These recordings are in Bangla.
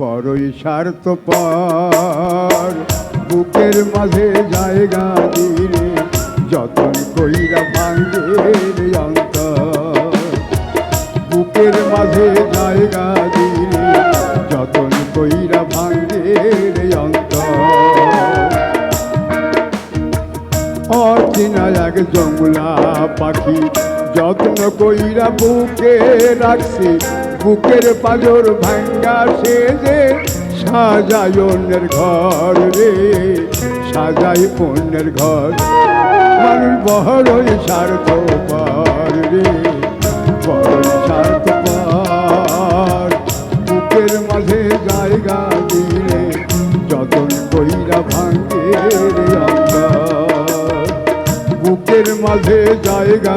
বড়ই স্বার্থপর, বুকের মাঝে জায়গা দিলে যতন কইরা ভাঙ্গের অন্তর। বুকের মাঝে জায়গা দিলে যতন কইরা ভাঙ্গের অন্তর। অচেনা এক জঙ্গলা পাখি যত্ন কইরা বুকে রাখছি বুকের পাজর ভাঙ্গা সে যে সাজাই অন্যের ঘর রে সাজাই অন্যের ঘর। মানুষ বড়ই স্বার্থ পার রে বড়ই স্বার্থ পার। বুকের মাঝে জায়গা দিলে যতন কইরা অন্তর বুকের মাঝে জায়গা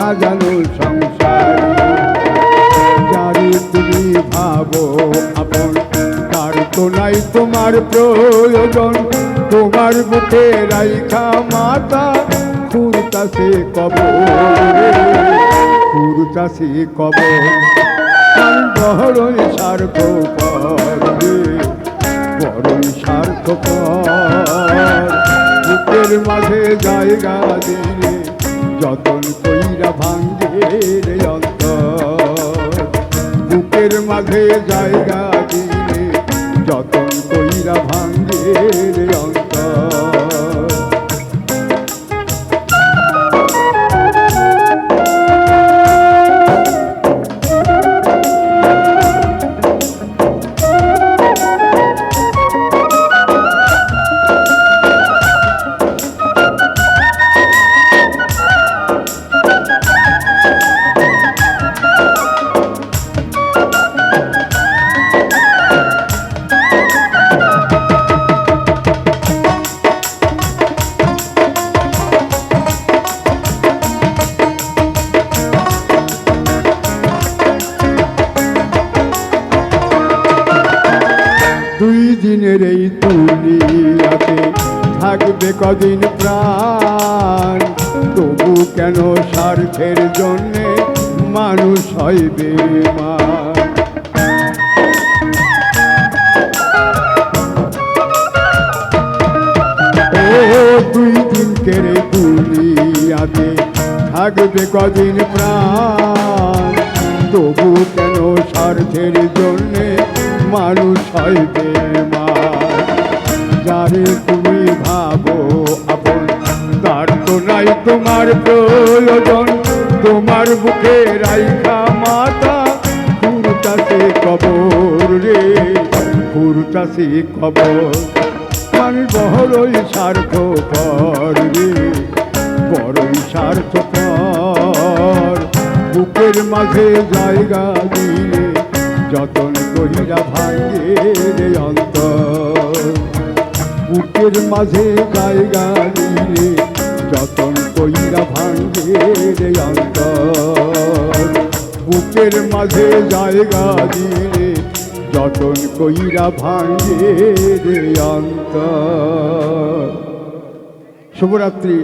সাজানো সংসার। যারে তুমি ভাবো আপন তার তো নাই তোমার প্রয়োজন। তোমার বুকে রাইখা মাতা খুরতাছে কবর। রে, খুরতাছে কবর। আমি বড়ই স্বার্থ রে বড়ই স্বার্থ বুকের মাঝে জায়গা দিলে যতন ভাঙ্গে অন্তর। বুকের মাঝে জায়গা দিনের এই তুলিয়াতে থাকবে কদিন প্রাণ? তবু কেন স্বার্থের জন্যে মানুষ বেমান ও দুই দিন কেড়ে দুনিয়াতে থাকবে কদিন প্রাণ? তবু কেন স্বার্থের জন্যে মানুষ হয় বেমান যারে তুমি ভাবো আপন, তার তো নাই তোমার প্রয়োজন। তোমার বুকে রাইখা মাতা ফুরতাছে কবর রে ফুরতাছে কবর। মানুষ বড়ই স্বার্থ রে, বড়ই স্বার্থ বুকের মাঝে জায়গা দিলে যতন কইরা ভাঙ্গে রে অন্তর। বুকের মাঝে জায়গা দিলে যতন কইরা ভাঙ্গে রে অন্তর। বুকের মাঝে জায়গা দিলে যতন কইরা ভাঙ্গে রে অন্তর। শুভরাত্রি।